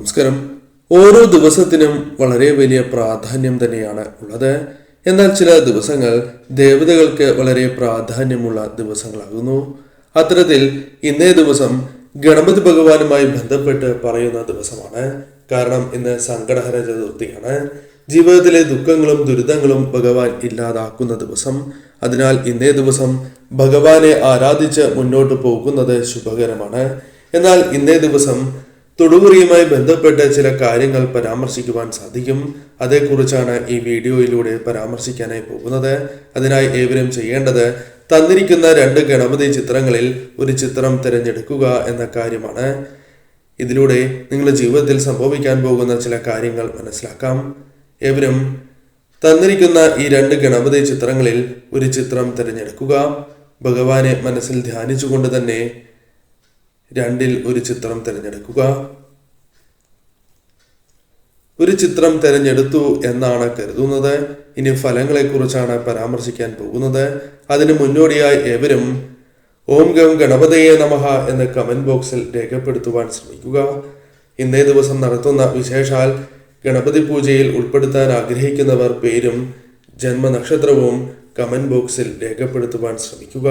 നമസ്കാരം. ഓരോ ദിവസത്തിനും വളരെ വലിയ പ്രാധാന്യം തന്നെയാണ് ഉള്ളത്. എന്നാൽ ചില ദിവസങ്ങൾ ദേവതകൾക്ക് വളരെ പ്രാധാന്യമുള്ള ദിവസങ്ങളാകുന്നു. അത്തരത്തിൽ ഇന്നേ ദിവസം ഗണപതി ഭഗവാനുമായി ബന്ധപ്പെട്ട് പറയുന്ന ദിവസമാണ്. കാരണം ഇന്ന് സങ്കടഹര ചതുർത്ഥിയാണ്. ജീവിതത്തിലെ ദുഃഖങ്ങളും ദുരിതങ്ങളും ഭഗവാൻ ഇല്ലാതാക്കുന്ന ദിവസം. അതിനാൽ ഇന്നേ ദിവസം ഭഗവാനെ ആരാധിച്ച് മുന്നോട്ട് പോകുന്നത് ശുഭകരമാണ്. എന്നാൽ ഇന്നേ ദിവസം തൊടുകുറിയുമായി ബന്ധപ്പെട്ട ചില കാര്യങ്ങൾ പരാമർശിക്കുവാൻ സാധിക്കും. അതേക്കുറിച്ചാണ് ഈ വീഡിയോയിലൂടെ പരാമർശിക്കാനായി പോകുന്നത്. അതിനായി ഏവരും ചെയ്യേണ്ടത് തന്നിരിക്കുന്ന രണ്ട് ഗണപതി ചിത്രങ്ങളിൽ ഒരു ചിത്രം തിരഞ്ഞെടുക്കുക എന്ന കാര്യമാണ്. ഇതിലൂടെ നിങ്ങളുടെ ജീവിതത്തിൽ സംഭവിക്കാൻ പോകുന്ന ചില കാര്യങ്ങൾ മനസ്സിലാക്കാം. ഏവരും തന്നിരിക്കുന്ന ഈ രണ്ട് ഗണപതി ചിത്രങ്ങളിൽ ഒരു ചിത്രം തിരഞ്ഞെടുക്കുക. ഭഗവാനെ മനസ്സിൽ ധ്യാനിച്ചുകൊണ്ട് തന്നെ രണ്ടിൽ ഒരു ചിത്രം തിരഞ്ഞെടുക്കുക. ഒരു ചിത്രം തിരഞ്ഞെടുത്തു എന്നാണ് കരുതുന്നത്. ഇനി ഫലങ്ങളെക്കുറിച്ചാണ് പരാമർശിക്കാൻ പോകുന്നത്. അതിന് മുന്നോടിയായി ഏവരും ഓം ഗം ഗണപതയെ നമഹ എന്ന് കമന്റ് ബോക്സിൽ രേഖപ്പെടുത്തുവാൻ ശ്രമിക്കുക. ഇന്നേ ദിവസം നടത്തുന്ന വിശേഷാൽ ഗണപതി പൂജയിൽ ഉൾപ്പെടുത്താൻ ആഗ്രഹിക്കുന്നവർ പേരും ജന്മനക്ഷത്രവും കമന്റ് ബോക്സിൽ രേഖപ്പെടുത്തുവാൻ ശ്രമിക്കുക.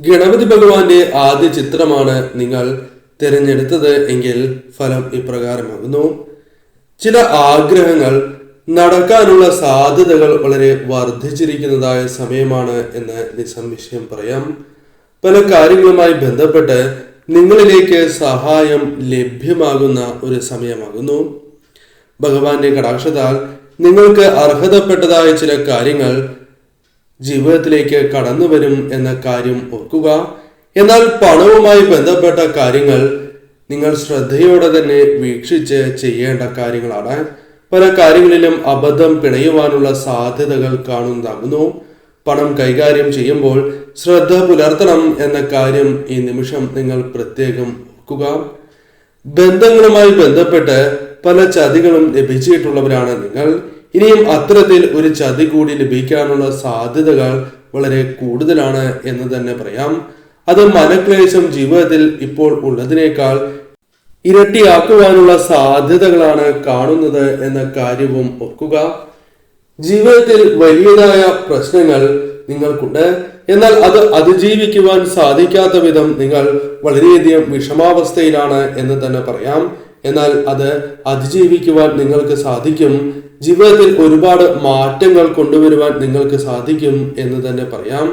ഗണപതി ഭഗവാന്റെ ആദ്യ ചിത്രമാണ് നിങ്ങൾ തിരഞ്ഞെടുത്തത് എങ്കിൽ ഫലം ഇപ്രകാരമാകുന്നു. ചില ആഗ്രഹങ്ങൾ നടക്കാനുള്ള സാധ്യതകൾ വളരെ വർദ്ധിച്ചിരിക്കുന്നതായ സമയമാണ് എന്ന് നിസംശയം പറയാം. പല കാര്യങ്ങളുമായി ബന്ധപ്പെട്ട് നിങ്ങളിലേക്ക് സഹായം ലഭ്യമാകുന്ന ഒരു സമയമാകുന്നു. ഭഗവാന്റെ കടാക്ഷതാൽ നിങ്ങൾക്ക് അർഹതപ്പെട്ടതായ ചില കാര്യങ്ങൾ ജീവിതത്തിലേക്ക് കടന്നു വരും എന്ന കാര്യം ഓർക്കുക. എന്നാൽ പണവുമായി ബന്ധപ്പെട്ട കാര്യങ്ങൾ നിങ്ങൾ ശ്രദ്ധയോടെ തന്നെ വീക്ഷിച്ച് ചെയ്യേണ്ട കാര്യങ്ങളാണ്. പല കാര്യങ്ങളിലും അബദ്ധം പിണയുവാനുള്ള സാധ്യതകൾ കാണുന്നതാകുന്നു പണം കൈകാര്യം ചെയ്യുമ്പോൾ ശ്രദ്ധ പുലർത്തണം എന്ന കാര്യം ഈ നിമിഷം നിങ്ങൾ പ്രത്യേകം ഓർക്കുക. ബന്ധങ്ങളുമായി ബന്ധപ്പെട്ട് പല ചതികളും ലഭിച്ചിട്ടുള്ളവരാണ് നിങ്ങൾ. ഇനിയും അത്തരത്തിൽ ഒരു ചതി കൂടി ലഭിക്കാനുള്ള സാധ്യതകൾ വളരെ കൂടുതലാണ് എന്ന് തന്നെ പറയാം. അത് മനക്ലേശം ജീവിതത്തിൽ ഇപ്പോൾ ഉള്ളതിനേക്കാൾ ഇരട്ടിയാക്കുവാനുള്ള സാധ്യതകളാണ് കാണുന്നത് എന്ന കാര്യവും ഓർക്കുക. ജീവിതത്തിൽ വലിയതായ പ്രശ്നങ്ങൾ നിങ്ങൾക്കുണ്ട്. എന്നാൽ അത് അതിജീവിക്കുവാൻ സാധിക്കാത്ത വിധം നിങ്ങൾ വളരെയധികം വിഷമാവസ്ഥയിലാണ് എന്ന് തന്നെ പറയാം. എന്നാൽ അത് അതിജീവിക്കുവാൻ നിങ്ങൾക്ക് സാധിക്കും ജീവിതത്തിൽ ഒരുപാട് മാറ്റങ്ങൾ കൊണ്ടുവരുവാൻ നിങ്ങൾക്ക് സാധിക്കും എന്ന് തന്നെ പറയാം.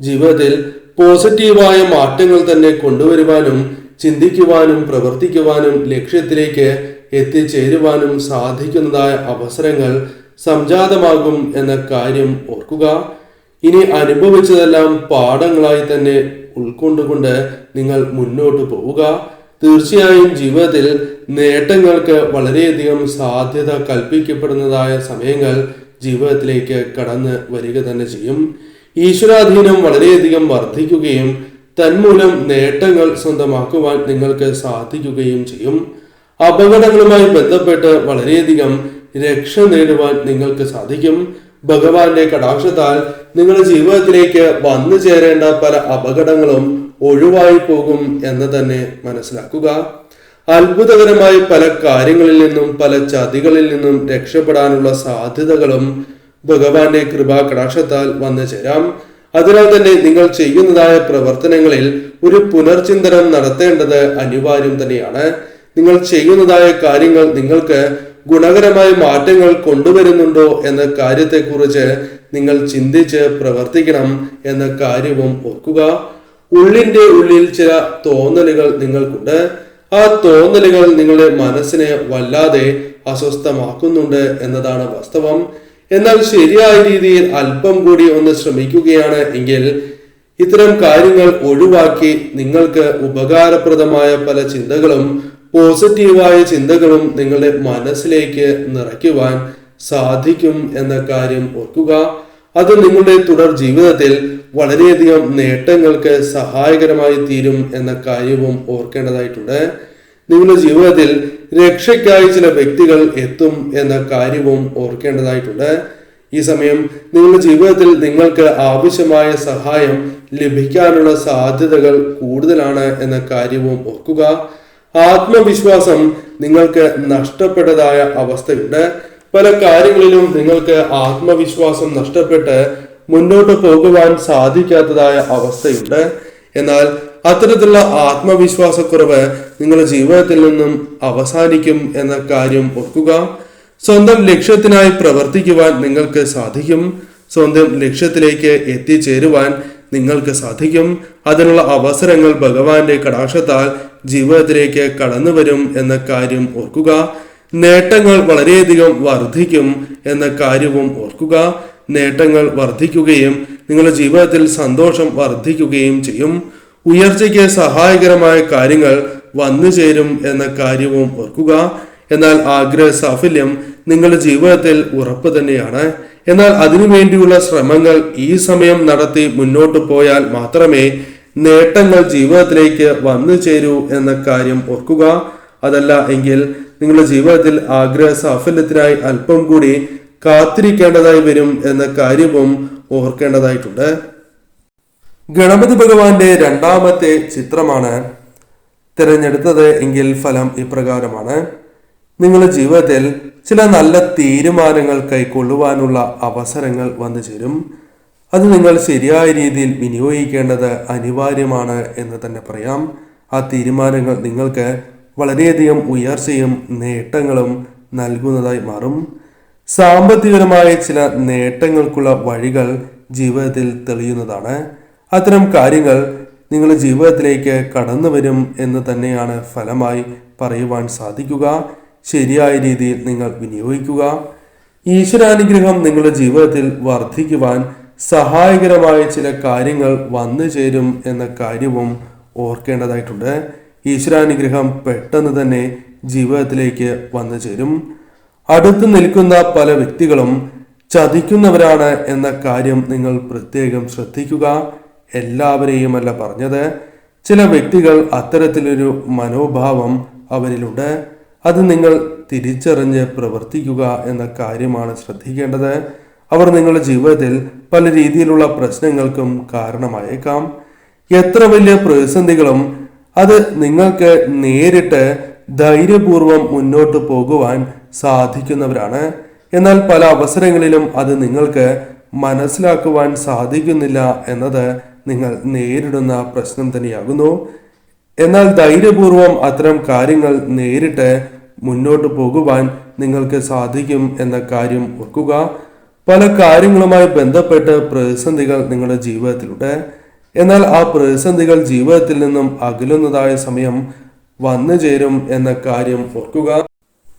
ജീവിതത്തിൽ പോസിറ്റീവായ മാറ്റങ്ങൾ തന്നെ കൊണ്ടുവരുവാനും ചിന്തിക്കുവാനും പ്രവർത്തിക്കുവാനും ലക്ഷ്യത്തിലേക്ക് എത്തിച്ചേരുവാനും സാധിക്കുന്നതായ അവസരങ്ങൾ സംജാതമാകും എന്ന കാര്യം ഓർക്കുക. ഇനി അനുഭവിച്ചതെല്ലാം പാഠങ്ങളായി തന്നെ ഉൾക്കൊണ്ടുകൊണ്ട് നിങ്ങൾ മുന്നോട്ട് പോവുക. തീർച്ചയായും ജീവിതത്തിൽ നേട്ടങ്ങൾക്ക് വളരെയധികം സാധ്യത കൽപ്പിക്കപ്പെടുന്നതായ സമയങ്ങൾ ജീവിതത്തിലേക്ക് കടന്ന് വരിക തന്നെ ചെയ്യും. ഈശ്വരാധീനം വളരെയധികം വർദ്ധിക്കുകയും തന്മൂലം നേട്ടങ്ങൾ സ്വന്തമാക്കുവാൻ നിങ്ങൾക്ക് സാധിക്കുകയും ചെയ്യും. അപകടങ്ങളുമായി ബന്ധപ്പെട്ട് വളരെയധികം രക്ഷ നേടുവാൻ നിങ്ങൾക്ക് സാധിക്കും. ഭഗവാന്റെ കടാക്ഷത്താൽ നിങ്ങളുടെ ജീവിതത്തിലേക്ക് വന്നു ചേരേണ്ട പല അപകടങ്ങളും ഒഴിവായി പോകും എന്ന് തന്നെ മനസ്സിലാക്കുക. അത്ഭുതകരമായി പല കാര്യങ്ങളിൽ നിന്നും പല ചതികളിൽ നിന്നും രക്ഷപ്പെടാനുള്ള സാധ്യതകളും ഭഗവാന്റെ കൃപാ കടാക്ഷത്താൽ വന്നു ചേരാം. അതിനാൽ തന്നെ നിങ്ങൾ ചെയ്യുന്നതായ പ്രവർത്തനങ്ങളിൽ ഒരു പുനർചിന്തനം നടത്തേണ്ടത് അനിവാര്യം തന്നെയാണ്. നിങ്ങൾ ചെയ്യുന്നതായ കാര്യങ്ങൾ നിങ്ങൾക്ക് ഗുണകരമായ മാറ്റങ്ങൾ കൊണ്ടുവരുന്നുണ്ടോ എന്ന കാര്യത്തെക്കുറിച്ച് നിങ്ങൾ ചിന്തിച്ച് പ്രവർത്തിക്കണം എന്ന കാര്യവും ഓർക്കുക. ഉള്ളിന്റെ ഉള്ളിൽ ചില തോന്നലുകൾ നിങ്ങൾക്കുണ്ട്. ആ തോന്നലുകൾ നിങ്ങളുടെ മനസ്സിനെ വല്ലാതെ അസ്വസ്ഥമാക്കുന്നുണ്ട് എന്നതാണ് വാസ്തവം. എന്നാൽ ശരിയായ രീതിയിൽ അല്പം കൂടി ഒന്ന് ശ്രമിക്കുകയാണ് എങ്കിൽ ഇത്തരം കാര്യങ്ങൾ ഒഴിവാക്കി നിങ്ങൾക്ക് ഉപകാരപ്രദമായ പല ചിന്തകളും പോസിറ്റീവായ ചിന്തകളും നിങ്ങളുടെ മനസ്സിലേക്ക് നിറയ്ക്കുവാൻ സാധിക്കും എന്ന കാര്യം ഓർക്കുക. അത് നിങ്ങളുടെ തുടർ ജീവിതത്തിൽ വളരെയധികം നേട്ടങ്ങൾക്ക് സഹായകരമായി തീരും എന്ന കാര്യവും ഓർക്കേണ്ടതായിട്ടുണ്ട്. നിങ്ങളുടെ ജീവിതത്തിൽ രക്ഷയ്ക്കായി ചില വ്യക്തികൾ എത്തും എന്ന കാര്യവും ഓർക്കേണ്ടതായിട്ടുണ്ട്. ഈ സമയം നിങ്ങളുടെ ജീവിതത്തിൽ നിങ്ങൾക്ക് ആവശ്യമായ സഹായം ലഭിക്കാനുള്ള സാധ്യതകൾ കൂടുതലാണ് എന്ന കാര്യവും ഓർക്കുക. ആത്മവിശ്വാസം നിങ്ങൾക്ക് നഷ്ടപ്പെട്ടതായ അവസ്ഥയുണ്ട്. പല കാര്യങ്ങളിലും നിങ്ങൾക്ക് ആത്മവിശ്വാസം നഷ്ടപ്പെട്ട് മുന്നോട്ട് പോകുവാൻ സാധിക്കാത്തതായ അവസ്ഥയുണ്ട്. എന്നാൽ അത്തരത്തിലുള്ള ആത്മവിശ്വാസക്കുറവ് നിങ്ങളുടെ ജീവിതത്തിൽ നിന്നും അവസാനിക്കും എന്ന കാര്യം ഓർക്കുക. സ്വന്തം ലക്ഷ്യത്തിനായി പ്രവർത്തിക്കുവാൻ നിങ്ങൾക്ക് സാധിക്കും. സ്വന്തം ലക്ഷ്യത്തിലേക്ക് എത്തിച്ചേരുവാൻ നിങ്ങൾക്ക് സാധിക്കും. അതിനുള്ള അവസരങ്ങൾ ഭഗവാന്റെ കടാക്ഷത്താൽ ജീവിതത്തിലേക്ക് കടന്നു വരും എന്ന കാര്യം ഓർക്കുക. നേട്ടങ്ങൾ വളരെയധികം വർദ്ധിക്കും എന്ന കാര്യവും ഓർക്കുക. നേട്ടങ്ങൾ വർദ്ധിക്കുകയും നിങ്ങളുടെ ജീവിതത്തിൽ സന്തോഷം വർദ്ധിക്കുകയും ചെയ്യും. ഉയർച്ചയ്ക്ക് സഹായകരമായ കാര്യങ്ങൾ വന്നു ചേരും എന്ന കാര്യവും ഓർക്കുക. എന്നാൽ ആഗ്രഹ സാഫല്യം നിങ്ങളുടെ ജീവിതത്തിൽ ഉറപ്പ് തന്നെയാണ്. എന്നാൽ അതിനുവേണ്ടിയുള്ള ശ്രമങ്ങൾ ഈ സമയം നടത്തി മുന്നോട്ട് പോയാൽ മാത്രമേ നേട്ടങ്ങൾ ജീവിതത്തിലേക്ക് വന്നു ചേരൂ എന്ന കാര്യം ഓർക്കുക. അതല്ല എങ്കിൽ നിങ്ങളുടെ ജീവിതത്തിൽ ആഗ്രഹ സാഫല്യത്തിനായി അല്പം കൂടി കാത്തിരിക്കേണ്ടതായി വരും എന്ന കാര്യവും ഓർക്കേണ്ടതായിട്ടുണ്ട്. ഗണപതി ഭഗവാന്റെ രണ്ടാമത്തെ ചിത്രമാണ് തിരഞ്ഞെടുത്തത് എങ്കിൽ ഫലം ഇപ്രകാരമാണ്. നിങ്ങളുടെ ജീവിതത്തിൽ ചില നല്ല തീരുമാനങ്ങൾ കൈക്കൊള്ളുവാനുള്ള അവസരങ്ങൾ വന്നു ചേരും. അത് നിങ്ങൾ ശരിയായ രീതിയിൽ വിനിയോഗിക്കേണ്ടത് അനിവാര്യമാണ് എന്ന് തന്നെ പറയാം. ആ തീരുമാനങ്ങൾ നിങ്ങൾക്ക് വളരെയധികം ഉയർച്ചയും നേട്ടങ്ങളും നൽകുന്നതായി മാറും. സാമ്പത്തികപരമായ ചില നേട്ടങ്ങൾക്കുള്ള വഴികൾ ജീവിതത്തിൽ തെളിയുന്നതാണ്. അത്തരം കാര്യങ്ങൾ നിങ്ങളുടെ ജീവിതത്തിലേക്ക് കടന്നു വരും എന്ന് തന്നെയാണ് ഫലമായി പറയുവാൻ സാധിക്കുക. ശരിയായ രീതിയിൽ നിങ്ങൾ വിനിയോഗിക്കുക. ഈശ്വരാനുഗ്രഹം നിങ്ങളുടെ ജീവിതത്തിൽ വർദ്ധിക്കുവാൻ സഹായകരമായ ചില കാര്യങ്ങൾ വന്നു ചേരും എന്ന കാര്യവും ഓർക്കേണ്ടതായിട്ടുണ്ട്. ഈശ്വരാനുഗ്രഹം പെട്ടെന്ന് തന്നെ ജീവിതത്തിലേക്ക് വന്നു ചേരും. അടുത്ത് നിൽക്കുന്ന പല വ്യക്തികളും ചതിക്കുന്നവരാണ് എന്ന കാര്യം നിങ്ങൾ പ്രത്യേകം ശ്രദ്ധിക്കുക. എല്ലാവരെയുമല്ല പറഞ്ഞത്. ചില വ്യക്തികൾ അത്തരത്തിലൊരു മനോഭാവം അവരിലുണ്ട്. അത് നിങ്ങൾ തിരിച്ചറിഞ്ഞ് പ്രവർത്തിക്കുക എന്ന കാര്യമാണ് ശ്രദ്ധിക്കേണ്ടത്. അവർ നിങ്ങളുടെ ജീവിതത്തിൽ പല രീതിയിലുള്ള പ്രശ്നങ്ങൾക്കും കാരണമായേക്കാം. എത്ര വലിയ പ്രതിസന്ധികളും അത് നിങ്ങൾക്ക് നേരിട്ട് ധൈര്യപൂർവം മുന്നോട്ട് പോകുവാൻ സാധിക്കുന്നവരാണ്. എന്നാൽ പല അവസരങ്ങളിലും അത് നിങ്ങൾക്ക് മനസ്സിലാക്കുവാൻ സാധിക്കുന്നില്ല എന്നത് നിങ്ങൾ നേരിടുന്ന പ്രശ്നം തന്നെയാകുന്നു. എന്നാൽ ധൈര്യപൂർവം അത്തരം കാര്യങ്ങൾ നേരിട്ട് മുന്നോട്ട് പോകുവാൻ നിങ്ങൾക്ക് സാധിക്കും എന്ന കാര്യം ഓർക്കുക. പല കാര്യങ്ങളുമായി ബന്ധപ്പെട്ട് പ്രതിസന്ധികൾ നിങ്ങളുടെ ജീവിതത്തിലുണ്ട്. എന്നാൽ ആ പ്രതിസന്ധികൾ ജീവിതത്തിൽ നിന്നും അകലുന്നതായ സമയം വന്നു ചേരും എന്ന കാര്യം ഓർക്കുക.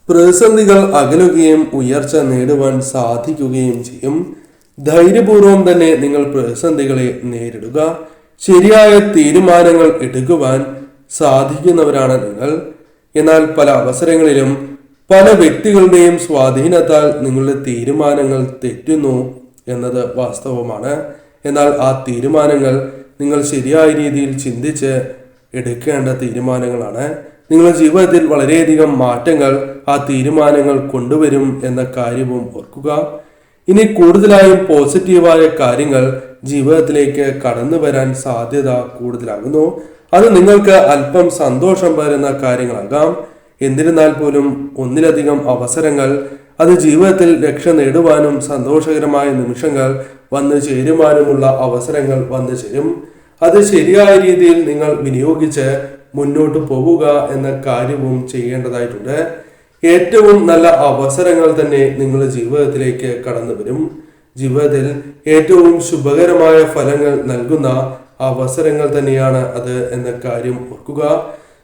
പ്രതിസന്ധികൾ അകലുകയും ഉയർച്ച നേടുവാൻ സാധിക്കുകയും ചെയ്യും. ധൈര്യപൂർവം തന്നെ നിങ്ങൾ പ്രതിസന്ധികളെ നേരിടുക. ശരിയായ തീരുമാനങ്ങൾ എടുക്കുവാൻ സാധിക്കുന്നവരാണ് നിങ്ങൾ. എന്നാൽ പല അവസരങ്ങളിലും പല വ്യക്തികളുടെയും സ്വാധീനത്താൽ നിങ്ങളുടെ തീരുമാനങ്ങൾ തെറ്റുന്നു എന്നത് വാസ്തവമാണ്. എന്നാൽ ആ തീരുമാനങ്ങൾ നിങ്ങൾ ശരിയായ രീതിയിൽ ചിന്തിച്ച് എടുക്കേണ്ട തീരുമാനങ്ങളാണ്. നിങ്ങളുടെ ജീവിതത്തിൽ വളരെയധികം മാറ്റങ്ങൾ ആ തീരുമാനങ്ങൾ കൊണ്ടുവരും എന്ന കാര്യവും ഓർക്കുക. ഇനി കൂടുതലായും പോസിറ്റീവായ കാര്യങ്ങൾ ജീവിതത്തിലേക്ക് കടന്നു വരാൻ സാധ്യത കൂടുതലാകുന്നു. അത് നിങ്ങൾക്ക് അല്പം സന്തോഷം വരുന്ന കാര്യങ്ങളാകാം. എന്നിരുന്നാൽ പോലും ഒന്നിലധികം അവസരങ്ങൾ അത് ജീവിതത്തിൽ രക്ഷ നേടുവാനും സന്തോഷകരമായ നിമിഷങ്ങൾ വന്നു ചേരുവാനുമുള്ള അവസരങ്ങൾ വന്നു ചേരും. അത് ശരിയായ രീതിയിൽ നിങ്ങൾ വിനിയോഗിച്ച് മുന്നോട്ട് പോവുക എന്ന കാര്യവും ചെയ്യേണ്ടതായിട്ടുണ്ട്. ഏറ്റവും നല്ല അവസരങ്ങൾ തന്നെ നിങ്ങളുടെ ജീവിതത്തിലേക്ക് കടന്നു വരും. ജീവിതത്തിൽ ഏറ്റവും ശുഭകരമായ ഫലങ്ങൾ നൽകുന്ന അവസരങ്ങൾ തന്നെയാണ് അത് എന്ന കാര്യം ഓർക്കുക.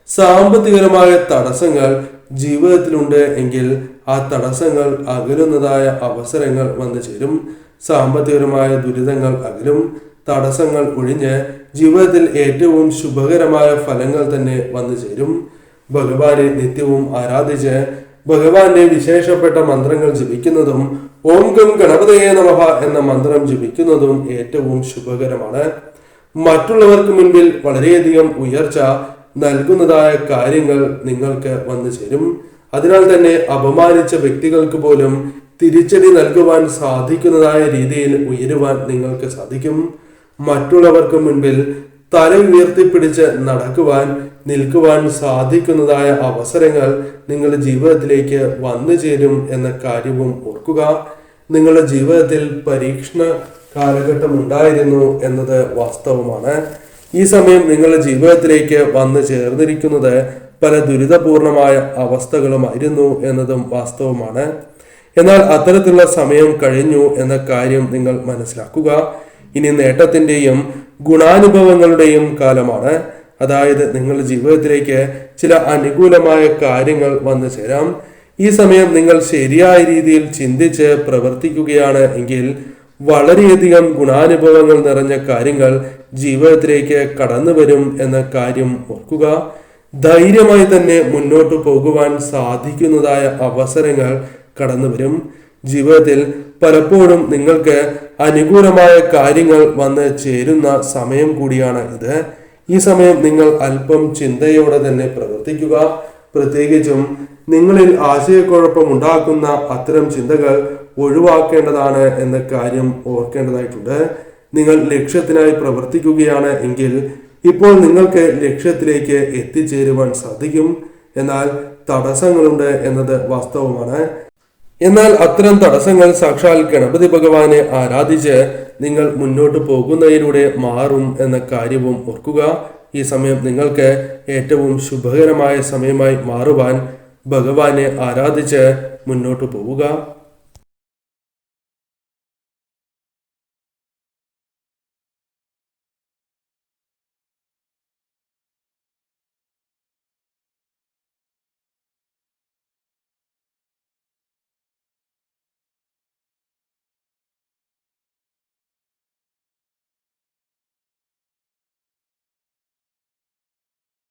സാമ്പത്തികപരമായ തടസ്സങ്ങൾ ജീവിതത്തിലുണ്ട് എങ്കിൽ ആ തടസ്സങ്ങൾ അകലുന്നതായ അവസരങ്ങൾ വന്നു ചേരും. സാമ്പത്തികപരമായ ദുരിതങ്ങൾ അകലും. തടസ്സങ്ങൾ ഒഴിഞ്ഞ് ജീവിതത്തിൽ ഏറ്റവും ശുഭകരമായ ഫലങ്ങൾ തന്നെ വന്നു ചേരും. ഭഗവാനെ നിത്യവും ആരാധിച്ച് ഭഗവാന്റെ വിശേഷപ്പെട്ട മന്ത്രങ്ങൾ ജപിക്കുന്നതും ഓം ഗം ഗണപതയെ നമഹ എന്ന മന്ത്രം ജപിക്കുന്നതും ഏറ്റവും ശുഭകരമാണ്. മറ്റുള്ളവർക്ക് മുൻപിൽ വളരെയധികം ഉയർച്ച നൽകുന്നതായ കാര്യങ്ങൾ നിങ്ങൾക്ക് വന്നു ചേരും. അതിനാൽ തന്നെ അപമാനിച്ച വ്യക്തികൾക്ക് പോലും തിരിച്ചടി നൽകുവാൻ സാധിക്കുന്നതായ രീതിയിൽ ഉയരുവാൻ നിങ്ങൾക്ക് സാധിക്കും. മറ്റുള്ളവർക്ക് മുൻപിൽ തല ഉയർത്തിപ്പിടിച്ച് നടക്കുവാൻ നിൽക്കുവാൻ സാധിക്കുന്നതായ അവസരങ്ങൾ നിങ്ങളുടെ ജീവിതത്തിലേക്ക് വന്നു ചേരും എന്ന കാര്യവും ഓർക്കുക. നിങ്ങളുടെ ജീവിതത്തിൽ പരീക്ഷണ കാലഘട്ടം ഉണ്ടായിരുന്നു എന്നത് വാസ്തവമാണ്. ഈ സമയം നിങ്ങളുടെ ജീവിതത്തിലേക്ക് വന്നു ചേർന്നിരിക്കുന്നത് പല ദുരിതപൂർണമായ അവസ്ഥകളുമായിരുന്നു എന്നതും വാസ്തവമാണ്. എന്നാൽ അത്തരത്തിലുള്ള സമയം കഴിഞ്ഞു എന്ന കാര്യം നിങ്ങൾ മനസ്സിലാക്കുക. ഇനി നേട്ടത്തിന്റെയും ഗുണാനുഭവങ്ങളുടെയും കാലമാണ്. അതായത് നിങ്ങളുടെ ജീവിതത്തിലേക്ക് ചില അനുകൂലമായ കാര്യങ്ങൾ വന്നു ചേരാം. ഈ സമയം നിങ്ങൾ ശരിയായ രീതിയിൽ ചിന്തിച്ച് പ്രവർത്തിക്കുകയാണ് എങ്കിൽ വളരെയധികം ഗുണാനുഭവങ്ങൾ നിറഞ്ഞ കാര്യങ്ങൾ ജീവിതത്തിലേക്ക് കടന്നു വരും എന്ന കാര്യം ഓർക്കുക. ധൈര്യമായി തന്നെ മുന്നോട്ട് പോകുവാൻ സാധിക്കുന്നതായ അവസരങ്ങൾ കടന്നു വരും. ജീവിതത്തിൽ പലപ്പോഴും നിങ്ങൾക്ക് അനുകൂലമായ കാര്യങ്ങൾ വന്ന് ചേരുന്ന സമയം കൂടിയാണ് ഇത്. ഈ സമയം നിങ്ങൾ അല്പം ചിന്തയോടെ തന്നെ പ്രവർത്തിക്കുക. പ്രത്യേകിച്ചും നിങ്ങളിൽ ആശയക്കുഴപ്പം ഉണ്ടാക്കുന്ന അത്തരം ചിന്തകൾ ഒഴിവാക്കേണ്ടതാണ് എന്ന കാര്യം ഓർക്കേണ്ടതായിട്ടുണ്ട്. നിങ്ങൾ ലക്ഷ്യത്തിനായി പ്രവർത്തിക്കുകയാണ് എങ്കിൽ ഇപ്പോൾ നിങ്ങൾക്ക് ലക്ഷ്യത്തിലേക്ക് എത്തിച്ചേരുവാൻ സാധിക്കും. എന്നാൽ തടസ്സങ്ങളുണ്ട് എന്നത് വാസ്തവമാണ്. എന്നാൽ അത്തരം തടസ്സങ്ങൾ സാക്ഷാൽ ഗണപതി ഭഗവാനെ ആരാധിച്ച് നിങ്ങൾ മുന്നോട്ട് പോകുന്നതിലൂടെ മാറും എന്ന കാര്യവും ഓർക്കുക. ഈ സമയം നിങ്ങൾക്ക് ഏറ്റവും ശുഭകരമായ സമയമായി മാറുവാൻ ഭഗവാനെ ആരാധിച്ച് മുന്നോട്ട് പോവുക.